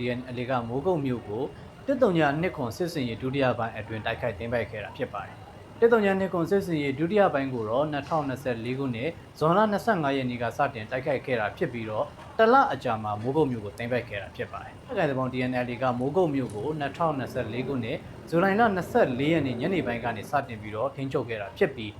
DNL ကမိုးကုတ်မြို့ကိုတစ်တုံညာနှစ်ခွန်စစ်စင်ရေးဒုတိယပိုင်းအတွင်းတိုက်ခိုက်သိမ်းပိုက်ခဲ့တာဖြစ်ပါတယ်။တစ်တုံညာနှစ်ခွန်စစ်စင်ရေးဒုတိယပိုင်းကိုတော့2024ခုနှစ်ဇွန်လ25ရက်နေ့ကစတင်တိုက်ခိုက်ခဲ့တာဖြစ်ပြီးတော့တလအကြာမှာမိုးကုတ်မြို့ကိုသိမ်းပိုက်ခဲ့တာဖြစ်ပါတယ်။တိုက်ခိုက်တဲ့ပုံ DNL ကမိုးကုတ်မြို့ကို2024ခုနှစ်ဇူလိုင်လ24ရက်နေ့ညနေပိုင်းကနေစတင်ပြီးတော့ထိန်းချုပ်ခဲ့တာဖြစ်ပြီး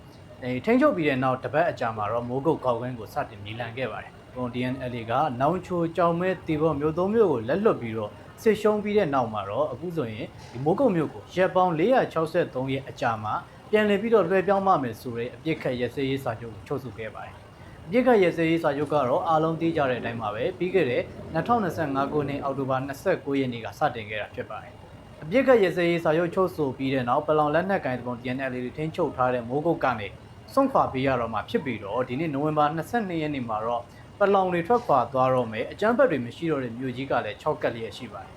အဲထိန်းချုပ်ပြီးတဲ့နောက်တပတ်အကြာမှာတော့မိုးကုတ်ကောက်ကွင်းကိုစတင်မြေလံခဲ့ပါတယ်။ ပုံ DNL ကနောင်ချိုကြောင်မဲတီဘောမြို့သုံးမြို့ကိုလက်လွတ်ပြီးတော့စစ်ရှုံးပြီးတဲ့နောက်မှာတော့အခုဆိုရင်ဒီမိုးကုတ်မြို့ကိုရက်ပေါင်း463ရက်အကြာမှာပြန်လည်ပြီးတော့လွှဲပြောင်းမှမယ်ဆိုတဲ့အပြစ်ခတ်ရစရေးစာချုပ်ကိုချုပ်ဆိုခဲ့ပါတယ်။အပြစ်ခတ်ရစရေးစာချုပ်ကတော့အားလုံးသိကြတဲ့အတိုင်းပါပဲပြီးခဲ့တဲ့2025ခုနှစ်အောက်တိုဘာ29ရက်နေ့ကစတင်ခဲ့တာဖြစ်ပါတယ်။အပြစ်ခတ်ရစရေးစာချုပ်ချုပ်ဆိုပြီးတဲ့နောက်ပလောင်လက်နက်ကိုင်တပုံ DNL တွေထင်းချုပ်ထားတဲ့မိုးကုတ်ကနေစွန့်ခွာပေးရတော့မှာဖြစ်ပြီးတော့ဒီနေ့နိုဝင်ဘာ22ရက်နေ့မှာတော့ ပလောင်တွေထွက်ခွာသွားတော့မယ်အကြမ်းဖက်တွေမရှိတော့တဲ့မြို့ကြီးကလည်း6ကက်လျက်ရှိပါတယ်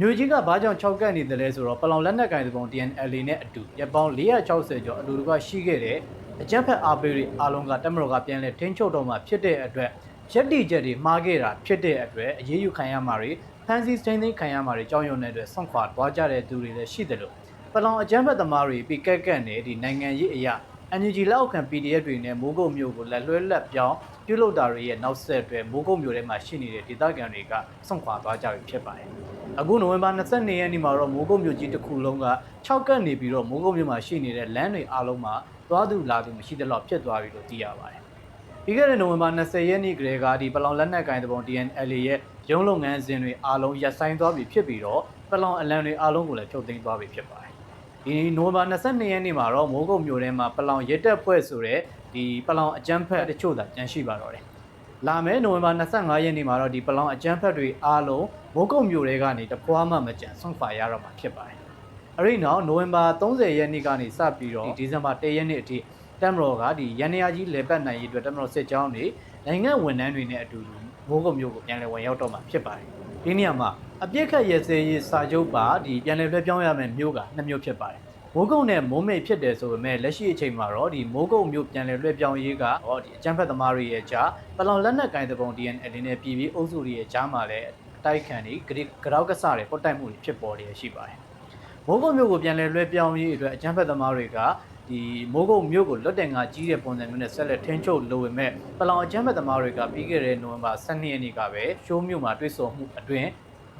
မြို့ကြီးကဘာကြောင့်6ကက်နေတယ်လဲဆိုတော့ပလောင်လက်နက်ကိုင်တပုံ DNL နဲ့အတူရပ်ပေါင်း460ကျော်အတူတကွရှိခဲ့တဲ့အကြမ်းဖက်အားပေးတွေအားလုံးကတက်မတော်ကပြန်လဲထင်းချုပ်တော့မှာဖြစ်တဲ့အတွက်ရက်တီချက်တွေမှားခဲ့တာဖြစ်တဲ့အတွက်အရေးယူခံရမှာတွေဖန်စီစတင်းသိမ်းခံရမှာတွေကြောင်းရုံတဲ့အတွက်ဆွန့်ခွာသွားကြတဲ့သူတွေလည်းရှိတယ်လို့ပလောင်အကြမ်းဖက်သမားတွေပြီးကက်ကက်နဲ့ဒီနိုင်ငံရေးအရာ NUG လက်အောက်ခံ PDF တွေနဲ့မိုးကုတ်မျိုးကိုလက်လွှဲလက်ပြောင်း ပြုလုပ်တာတွေရဲ့နောက်ဆက်တွဲမိုးကုတ်မျိုးထဲမှာရှိနေတဲ့ဒေသခံတွေကဆွန့်ခွာသွားကြပြီဖြစ်ပါတယ်။အခုနိုဝင်ဘာ22ရက်နေ့မှာတော့မိုးကုတ်မျိုးကြီးတစ်ခုလုံးက6ကပ်နေပြီးတော့မိုးကုတ်မျိုးမှာရှိနေတဲ့လမ်းတွေအားလုံးမှာသွားသူလာသူမရှိတဲ့လောက်ဖြစ်သွားပြီလို့သိရပါတယ်။ပြီးခဲ့တဲ့နိုဝင်ဘာ20ရက်နေ့ကလေးကဒီပလောင်လက်နက်ကိုင်တပုံ DNL ရဲ့ရုံးလုပ်ငန်းစဉ်တွေအားလုံးရပ်ဆိုင်းသွားပြီဖြစ်ပြီးတော့ပလောင်အလံတွေအားလုံးကိုလည်းဖြုတ်သိမ်းသွားပြီဖြစ်ပါတယ်။ ဒီနိုဝင်ဘာ22ရက်နေ့မှာတော့မိုးကုတ်မြို့ထဲမှာပလောင်ရက်တက်ဖွဲ့ဆိုတဲ့ဒီပလောင်အကြမ်းဖက်တချို့သာကျန်ရှိပါတော့တယ်။လာမယ့်နိုဝင်ဘာ25ရက်နေ့မှာတော့ဒီပလောင်အကြမ်းဖက်တွေအားလုံးမိုးကုတ်မြို့ထဲကနေတပွားမှမကြံဆွန့်ခွာရတော့မှာဖြစ်ပါတယ်။အဲဒီနောက်နိုဝင်ဘာ30ရက်နေ့ကနေစပြီးတော့ဒီဒီဇင်ဘာ1ရက်နေ့အထိတမ်မတော်ကဒီရန်နေရာကြီးလေပတ်နိုင်ရေးအတွက်တမ်မတော်စစ်ကြောင်းတွေနိုင်ငံဝန်ထမ်းတွေနဲ့အတူတူမိုးကုတ်မြို့ကိုပြန်လည်ဝင်ရောက်တော့မှာဖြစ်ပါတယ်။ ဒီနေရာမှာအပြစ်ခတ်ရဲစဲရေးစာချုပ်ပါဒီပြန်လည်လွှဲပြောင်းရမယ့်မြို့ကနှစ်မြို့ဖြစ်ပါတယ်။မိုးကုတ်နဲ့မိုးမိတ်ဖြစ်တယ်ဆိုပေမဲ့လက်ရှိအချိန်မှာတော့ဒီမိုးကုတ်မြို့ပြန်လည်လွှဲပြောင်းရေးကဟောဒီအကြမ်းဖက်သမားတွေရဲ့ကြားပလောင်လက်နက်ကင်တဲ့ပုံ DNL နဲ့ပြည်ပြီးအုပ်စုတွေရဲ့ကြားမှာလည်းအတိုက်ခံတွေဂရောက်ကစားတွေပုတ်တိုက်မှုတွေဖြစ်ပေါ်နေရှိပါတယ်။မိုးကုတ်မြို့ကိုပြန်လည်လွှဲပြောင်းရေးအတွက်အကြမ်းဖက်သမားတွေက ဒီမိုးကုတ်မြို့ကိုလွတ်တယ်ငါကြီးတဲ့ပုံစံမျိုးနဲ့ဆက်လက်ထင်းချုပ်လိုပေမဲ့ပလောင်အကြမ်းဖက်သမားတွေကပြီးခဲ့တဲ့နိုဝင်ဘာ12ရက်နေ့ကပဲရှိုးမြို့မှာတွေ့ဆုံမှုအတွင်း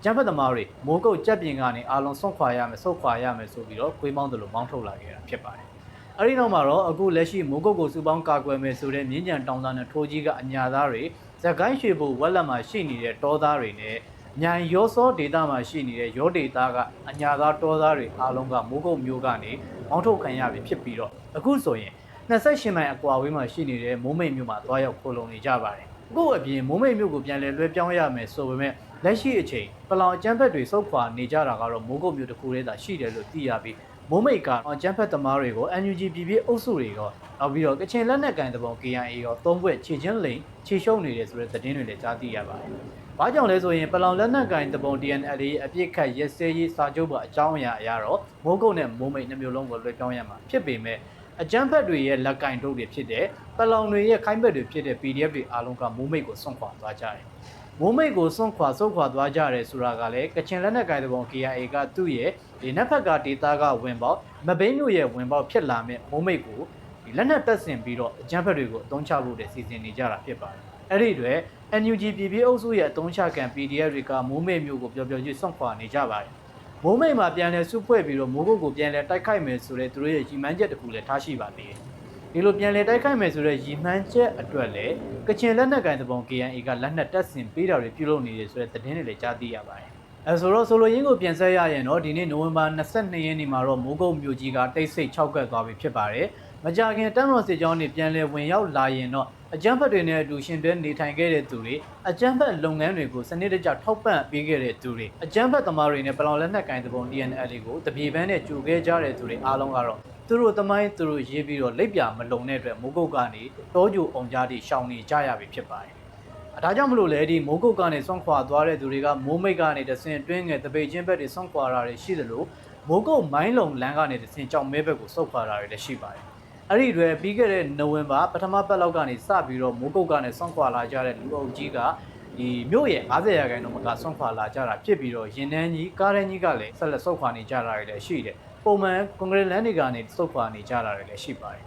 ကျန်းဖက်သမားတွေမိုးကုတ်ကြက်ပြင်ကနေအာလုံးဆွန့်ခွာရမယ်ဆုတ်ခွာရမယ်ဆိုပြီးတော့ခွေးမောင်းတယ်လို့မောင်းထုတ်လာခဲ့တာဖြစ်ပါတယ်။အဲဒီနောက်မှာတော့အခုလက်ရှိမိုးကုတ်ကိုစုပေါင်းကာကွယ်မယ်ဆိုတဲ့မြင်းကြံတောင်သားနဲ့ထိုးကြီးကအညာသားတွေဇက်ကိုင်းရွှေဘုံဝက်လက်မှာရှိနေတဲ့တောသားတွေနဲ့ မြိုင်ရောစောဒေတာမှာရှိနေတဲ့ရောဒေတာကအညာသားတောသားတွေအားလုံးကမိုးကုတ်မျိုးကနေမောင်းထုတ်ခံရပြီဖြစ်ပြီးတော့အခုဆိုရင်28မိုင်အကွာဝေးမှာရှိနေတဲ့မိုးမိတ်မြို့မှာသွားရောက်ခိုလုံနေကြပါတယ်။အခုအပြင်မိုးမိတ်မြို့ကိုပြန်လည်လွှဲပြောင်းရမယ်ဆိုပေမဲ့လက်ရှိအချိန်ပလောင်အကျန်းဖက်တွေစုပ်ခွာနေကြတာကတော့မိုးကုတ်မြို့တစ်ခုတည်းသာရှိတယ်လို့သိရပြီးမိုးမိတ်ကအကျန်းဖက်သမားတွေကို NUG ပြည်ပြည်အုပ်စုတွေရောနောက်ပြီးတော့ကချင်လက်နက်ကန်တပုံ KIA ရောသုံးဘွဲ့ခြေချင်းလိန်ခြေရှုံးနေတယ်ဆိုတဲ့သတင်းတွေလည်းကြားသိရပါတယ်။ ဘာကြောင့်လဲဆိုရင်ပလောင်လက်နက်ကန်တပုံ DNL ရဲ့အပြစ်ခတ်ရက်စဲရေးစာချုပ်ပါအကြောင်းအရာအရတော့မိုးကုတ်နဲ့မိုးမိတ်နှမျိုးလုံးကိုလွှဲပြောင်းရမှာဖြစ်ပေမဲ့အကြမ်းဖက်တွေရဲ့လက်ကင်တို့တွေဖြစ်တဲ့ပလောင်တွေရဲ့ခိုင်းဘက်တွေဖြစ်တဲ့ PDF တွေအားလုံးကမိုးမိတ်ကိုစွန့်ခွာသွားကြတယ်။မိုးမိတ်ကိုစွန့်ခွာဆုတ်ခွာသွားကြတယ်ဆိုတာကလည်းကချင်လက်နက်ကိုင်တဲ့ပုံ KIA ကသူ့ရဲ့ဒီနက်ဖက်ကဒေတာကဝင်ပေါက်မဘိန်းမျိုးရဲ့ဝင်ပေါက်ဖြစ်လာမဲ့မိုးမိတ်ကိုဒီလက်နက်တက်ဆင်ပြီးတော့အကြမ်းဖက်တွေကိုအသုံးချဖို့တဲ့စီစဉ်နေကြတာဖြစ်ပါတယ်။ အဲ့ဒီတွေ NUG ပြည်ပြည်အုပ်စုရဲ့အသုံးချခံ PDF တွေကမိုးမိတ်မျိုးကိုပျော်ပျော်ကြီးစွန့်ခွာနေကြပါတယ်။မိုးမိတ်မှာပြန်လဲစုဖွဲ့ပြီးတော့မိုးကုတ်ကိုပြန်လဲတိုက်ခိုက်မယ်ဆိုတဲ့သူတို့ရဲ့ရည်မှန်းချက်တစ်ခုလည်းထားရှိပါသေးတယ်။ဒီလိုပြန်လဲတိုက်ခိုက်မယ်ဆိုတဲ့ရည်မှန်းချက်အတွက်လည်းကချင်လက်နက်ကိုင်တပုံ KNA ကလက်နက်တက်ဆင်ပေးတာတွေပြုလုပ်နေတယ်ဆိုတဲ့သတင်းတွေလည်းကြားသိရပါတယ်။အဲဆိုတော့ဆိုလိုရင်းကိုပြန်ဆက်ရရင်တော့ဒီနေ့နိုဝင်ဘာ22ရက်နေ့မှာတော့မိုးကုတ်မြို့ကြီးကတိတ်ဆိတ်6ကတ်သွားပြီဖြစ်ပါတယ်။မကြခင်တမ်းတော်စစ်ကြောင်းတွေပြန်လဲဝင်ရောက်လာရင်တော့ အကြမ်းဖက်တွေနဲ့အတူရှင်တွဲနေထိုင်ခဲ့တဲ့သူတွေအကြမ်းဖက်လုပ်ငန်းတွေကိုစနစ်တကျထောက်ပံ့ပေးခဲ့တဲ့သူတွေအကြမ်းဖက်သမားတွေနဲ့ပလောင်လက်နက်ကင်တပုံ DNL ကိုတပြေပန်းနဲ့ကြိုခဲ့ကြတဲ့သူတွေအားလုံးကတော့သူတို့တမိုင်းသူတို့ရေးပြီးတော့လက်ပြမလုံတဲ့အတွက်မိုးကုတ်ကနေတောကြိုအောင်ကြားတိရှောင်နေကြရပြီဖြစ်ပါတယ်။ဒါကြောင့်မလို့လေဒီမိုးကုတ်ကနေဆွန့်ခွာသွားတဲ့သူတွေကမိုးမိတ်ကနေတဆင်တွင်းငယ်တပိတ်ချင်းဘက်တွေဆွန့်ခွာတာတွေရှိသလိုမိုးကုတ်မိုင်းလုံလမ်းကနေတဆင်ကြောင်မဲဘက်ကိုဆုတ်ခွာတာတွေလည်းရှိပါတယ်။ အဲ့ဒီတွေပြီးခဲ့တဲ့နိုဝင်ဘာပထမပတ်လောက်ကနေစပြီးတော့မိုးကုတ်ကနေဆွန့်ခွာလာကြတဲ့လူအုပ်ကြီးကဒီမြို့ရဲ့90ရာခိုင်နှုန်းကဆွန့်ခွာလာကြတာဖြစ်ပြီးတော့ရင်နှန်းကြီးကားရန်ကြီးကလည်းဆက်လက်ဆုတ်ခွာနေကြတာတွေလည်းရှိတယ်ပုံမှန်ကွန်ကရစ်လန်တွေကနေဆုတ်ခွာနေကြတာတွေလည်းရှိပါတယ်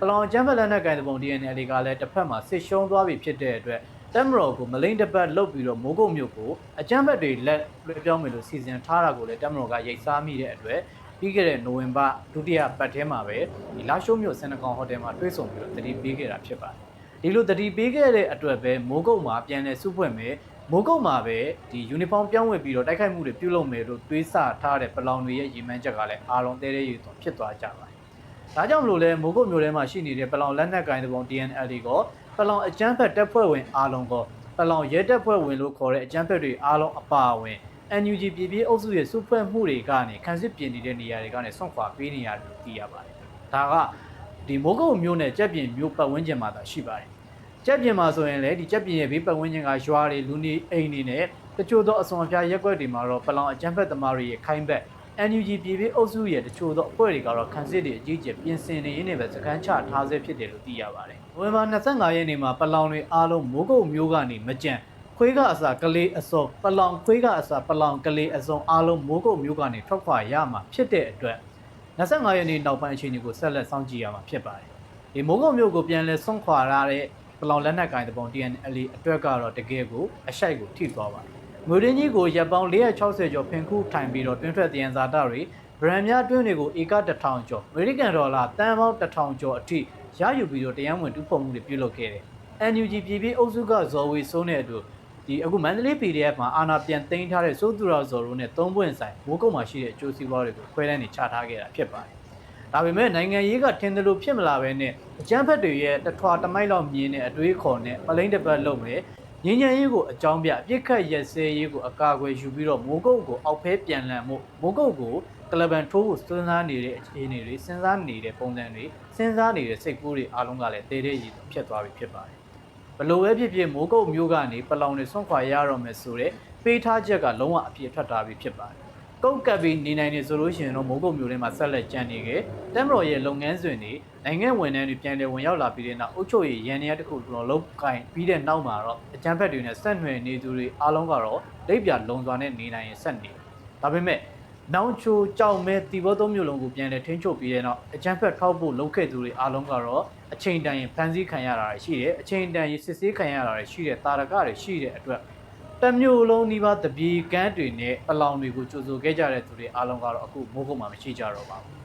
ပလောင်ကျန်းဖက်လက်နက်ကိုင်တဲ့ပုံ DNL တွေကလည်းတစ်ဖက်မှာစစ်ရှုံးသွားပြီဖြစ်တဲ့အတွက်တမ်မရော်ကိုမလိမ့်တစ်ပတ်လုတ်ပြီးတော့မိုးကုတ်မြို့ကိုအကျန်းဖက်တွေလက်လွှဲပြောင်းမယ်လို့စီစဉ်ထားတာကိုလည်းတမ်မရော်ကရိတ်စားမိတဲ့အတွက် ပြီးခဲ့တဲ့နိုဝင်ဘာဒုတိယပတ်ထဲမှာပဲဒီလာရှိုးမြို့စင်နကောင်ဟိုတယ်မှာတွေ့ဆုံပြီးတော့တတိပေးခဲ့တာဖြစ်ပါတယ်ဒီလိုတတိပေးခဲ့တဲ့အတွက်ပဲမိုးကုတ်မှာပြန်လဲစုဖွဲ့မယ်မိုးကုတ်မှာပဲဒီယူနီဖောင်းပြောင်းဝယ်ပြီးတော့တိုက်ခိုက်မှုတွေပြုလုပ်မယ်လို့တွေးဆထားတဲ့ပလောင်တွေရဲ့ရည်မှန်းချက်ကလည်းအားလုံးတဲတဲရည်သွန်ဖြစ်သွားကြပါတယ်။ဒါကြောင့်မလို့လဲမိုးကုတ်မြို့ထဲမှာရှိနေတဲ့ပလောင်လက်နက်ကိုင်တဲ့ပုံ DNL ကိုပလောင်အကြမ်းဖက်တပ်ဖွဲ့ဝင်အားလုံးကိုပလောင်ရဲတပ်ဖွဲ့ဝင်လို့ခေါ်တဲ့အကြမ်းဖက်တွေအားလုံးအပါအဝင် NUG ပြည်ပြည်အုပ်စုရဲ့စုဖွဲ့မှုတွေကနေခန်းစစ်ပြင်နေတဲ့နေရာတွေကနေဆွန့်ခွာပေးနေရတယ်လို့သိရပါတယ်။ဒါကဒီမိုးကုတ်မြို့နဲ့ကြက်ပြင်မြို့ပတ်ဝန်းကျင်မှာသာရှိပါတယ်။ကြက်ပြင်မှာဆိုရင်လည်းဒီကြက်ပြင်ရဲ့ဘေးပတ်ဝန်းကျင်ကရွာတွေလူနေအိမ်တွေနဲ့တချို့သောအစွန်အဖျားရက်ွက်တွေမှာတော့ပလောင်အကြမ်းဖက်သမားတွေရဲ့ခိုင်းဘက် NUG ပြည်ပြည်အုပ်စုရဲ့တချို့သောအဖွဲ့တွေကတော့ခန်းစစ်တွေအကြီးအကျယ်ပြင်ဆင်နေရင်းနဲ့ပဲစကန်ချထားဆဲဖြစ်တယ်လို့သိရပါတယ်။နိုဝင်ဘာ25ရက်နေ့မှာပလောင်တွေအားလုံးမိုးကုတ်မြို့ကနေမကြံ ခွေးကအစာကလေးအစုံပလောင်ခွေးကအစာပလောင်ကလေးအစုံအားလုံးမိုးကုတ်မြို့ကနေထွက်ခွာရမှာဖြစ်တဲ့အတွက်25ရက်နေ့နောက်ပိုင်းအခြေအနေကိုဆက်လက်စောင့်ကြည့်ရမှာဖြစ်ပါတယ်။ဒီမိုးကုတ်မြို့ကိုပြန်လဲဆွန့်ခွာရတဲ့ပလောင်လက်နက်ကိုင်တဲ့ပုံ TNL အတွက်ကတော့တကယ်ကိုအရှိုက်ကိုထိသွားပါတယ်။ငွေရင်းကြီးကိုရပ်ပေါင်း460ကျော်ဖင်ခုထိုင်ပြီးတော့တွင်းထွက်တည်ရန်စာတတွေဗရန်များတွင်းတွေကိုဧက1000ကျော်အမေရိကန်ဒေါ်လာတန်ပေါင်း1000ကျော်အထိရယူပြီးတော့တရားဝင်တူဖို့မှုတွေပြုလုပ်ခဲ့တယ်။ NUG ပြည်ပြည်အုပ်စုကဇော်ဝေစိုးနဲ့အတူ ဒီအခုမန္တလေး PDF မှာအာနာပြန်သိမ်းထားတဲ့စိုးသူရဇော်တို့နဲ့သုံးပွင့်ဆိုင်မိုးကုတ်မှာရှိတဲ့အကျိုးစီးပွားတွေကိုခွဲတန်းနေချထားခဲ့တာဖြစ်ပါတယ်။ဒါပေမဲ့နိုင်ငံရေးကထင်တယ်လို့ဖြစ်မလာဘဲနဲ့အကြမ်းဖက်တွေရဲ့တထွာတမိုက်လောက်မြင်တဲ့အတွေးခေါ်နဲ့ပလိမ့်တစ်ပတ်လုပ်မယ်ငင်းညံရေးကိုအကြောင်းပြအပြစ်ခတ်ရက်စဲရေးကိုအကာအကွယ်ယူပြီးတော့မိုးကုတ်ကိုအောက်ဖဲပြန်လန်မှုမိုးကုတ်ကိုကလဘန်ထိုးကိုစဉ်းစားနေတဲ့အခြေအနေတွေစဉ်းစားနေတဲ့ပုံစံတွေစဉ်းစားနေတဲ့စိတ်ကူးတွေအားလုံးကလည်းတေးတဲ့ရည်ဖြစ်သွားပြီဖြစ်ပါတယ် ဘလို့ပဲဖြစ်ဖြစ်မိုးကုတ်မျိုးကနေပလောင်တွေဆွန့်ခွာရတော့မယ်ဆိုတော့ပေးထားချက်ကလုံးဝအပြည့်ထွက်ထားပြီဖြစ်ပါတယ်ကုတ်ကပ်ပြီးနေနိုင်နေဆိုလို့ရှိရင်တော့မိုးကုတ်မျိုးထဲမှာဆက်လက်ကြံနေခဲ့တမ်မတော်ရဲ့လုပ်ငန်းစဉ်တွေနိုင်ငံဝန်ထမ်းတွေပြန်လည်ဝင်ရောက်လာပြီးတဲ့နောက်အုပ်ချုပ်ရေးရန်နေရတစ်ခုလုံးလုံးကိုင်ပြီးတဲ့နောက်မှာတော့အကြမ်းဖက်တွေနဲ့ဆက်နွယ်နေသူတွေအားလုံးကတော့လက်ပြလုံစွာနဲ့နေနိုင်ရင်ဆက်နေဒါပေမဲ့ နောင်ချိုကြောက်မဲတီဘောသုံးမျိုးလုံးကိုပြန်လည်ထိန်းချုပ်ပြီးတဲ့နောက်အကြမ်းဖက်ထောက်ဖို့လုပ်ခဲ့သူတွေအားလုံးကတော့အချိန်တန်ရင်ဖန်ဆီးခံရတာရှိတယ်အချိန်တန်ရင်စစ်ဆေးခံရတာရှိတယ်တာရကတွေရှိတဲ့အတွက်တမျိုးလုံးဒီပါတပြေကန်းတွေနဲ့ပလောင်တွေကိုကြိုဆိုခဲ့ကြတဲ့သူတွေအားလုံးကတော့အခုမိုးကုတ်မှာမရှိကြတော့ပါဘူး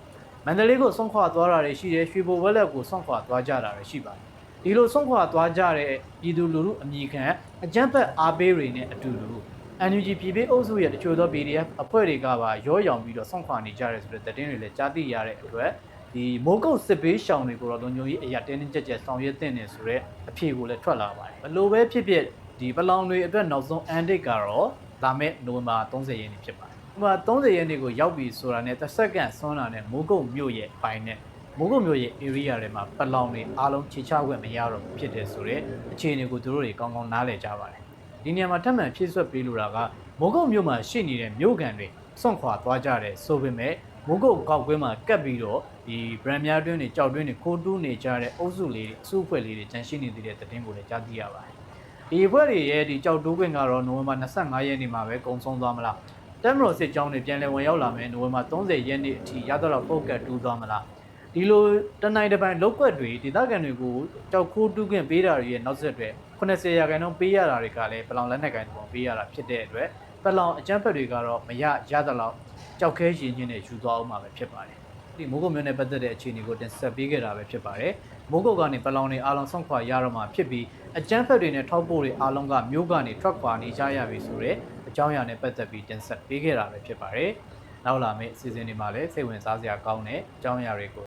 မန္တလေးကိုဆုံးခွာသွားတာတွေရှိတယ်ရွှေဘိုဘက်လက်ကိုဆုံးခွာသွားကြတာတွေရှိပါတယ်ဒီလိုဆုံးခွာသွားကြတဲ့ပြည်သူလူထုအမိခံအကြမ်းဖက်အားပေးတွေနဲ့အတူတူ NUG ပြည်ပေးအုပ်စုရဲ့တချို့သော PDF အဖွဲ့တွေကပါရောရောင်ပြီးတော့ဆုံးခွာနေကြတယ်ဆိုတဲ့သတင်းတွေလည်းကြားသိရတဲ့အတွက်ဒီမိုးကုတ်စစ်ပေးရှောင်းတွေကိုတော့လုံခြုံရေးအရာတင်းတင်းကြပ်ကြပ်ဆောင်ရွက်တဲ့နေဆိုတော့အဖြေကိုလည်းထွက်လာပါတယ်ဘလို့ပဲဖြစ်ဖြစ်ဒီပလောင်တွေအတွက်နောက်ဆုံးအန်ဒစ်ကတော့လာမယ့်နိုဝင်ဘာ30ရက်နေ့ဖြစ်ပါတယ်။ဒီမှာ30ရက်နေ့ကိုရောက်ပြီဆိုတာနဲ့တစ်စက္ကန့်ဆွမ်းလာတဲ့မိုးကုတ်မြို့ရဲ့ပိုင်းနဲ့မိုးကုတ်မြို့ရဲ့ area တွေမှာပလောင်တွေအားလုံးခြေချခွင့်မရတော့ဘူးဖြစ်တယ်ဆိုတော့အခြေအနေကိုသူတို့တွေကောင်းကောင်းနားလည်ကြပါတယ်။ ဒီနေရာမှာထပ်မံဖြည့်ဆွတ်ပေးလိုတာကမိုးကုတ်မြို့မှာရှိနေတဲ့မြို့ကန်တွေစွန့်ခွာသွားကြတယ်ဆိုပေမဲ့မိုးကုတ်ကောက်ကွင်းမှာကပ်ပြီးတော့ဒီ brand များတွင်းတွေကြောက်တွင်းတွေခိုးတူးနေကြတဲ့အုပ်စုလေးတွေအစုအဖွဲ့လေးတွေကျန်ရှိနေသေးတဲ့သတင်းကိုလည်းကြားသိရပါတယ်။ဒီအဖွဲ့တွေရဲ့ဒီကြောက်တိုးခွင့်ကတော့နိုဝင်ဘာ25ရက်နေ့မှာပဲကုန်ဆုံးသွားမလား။တက်မတော်စစ်ကြောင်းတွေပြန်လည်ဝင်ရောက်လာမယ်နိုဝင်ဘာ30ရက်နေ့အထိရတော့ပုတ်ကတ်တူးသွားမလား။ဒီလိုတနိုင်တစ်ပိုင်းလောက်ွက်တွေဒေသခံတွေကိုကြောက်ခိုးတူးခွင့်ပေးတာတွေရဲ့နောက်ဆက်တွဲ 80ရာခိုင်နှုန်းပေးရတာတွေကလည်းပလောင်လက်နက်ကိုင်ပုံပေးရတာဖြစ်တဲ့အတွက်ပလောင်အကြမ်းဖက်တွေကတော့မရရသလောက်ကြောက်ခဲရင်ချင်းနဲ့ယူသွားအောင်မှာပဲဖြစ်ပါတယ်ဒီမိုးကုတ်မျိုးနဲ့ပတ်သက်တဲ့အခြေအနေကိုတင်ဆက်ပေးခဲ့တာပဲဖြစ်ပါတယ်မိုးကုတ်ကနေပလောင်တွေအားလုံးဆုံးခွာရတော့မှာဖြစ်ပြီးအကြမ်းဖက်တွေနဲ့ထောက်ပို့တွေအားလုံးကမျိုးကနေထွက်ခွာနေကြရပြီဆိုတော့အကြောင်းအရာနဲ့ပတ်သက်ပြီးတင်ဆက်ပေးခဲ့တာပဲဖြစ်ပါတယ်နောက်လာမယ့်စီစဉ်တွေမှာလည်းစိတ်ဝင်စားစရာကောင်းတဲ့အကြောင်းအရာတွေကို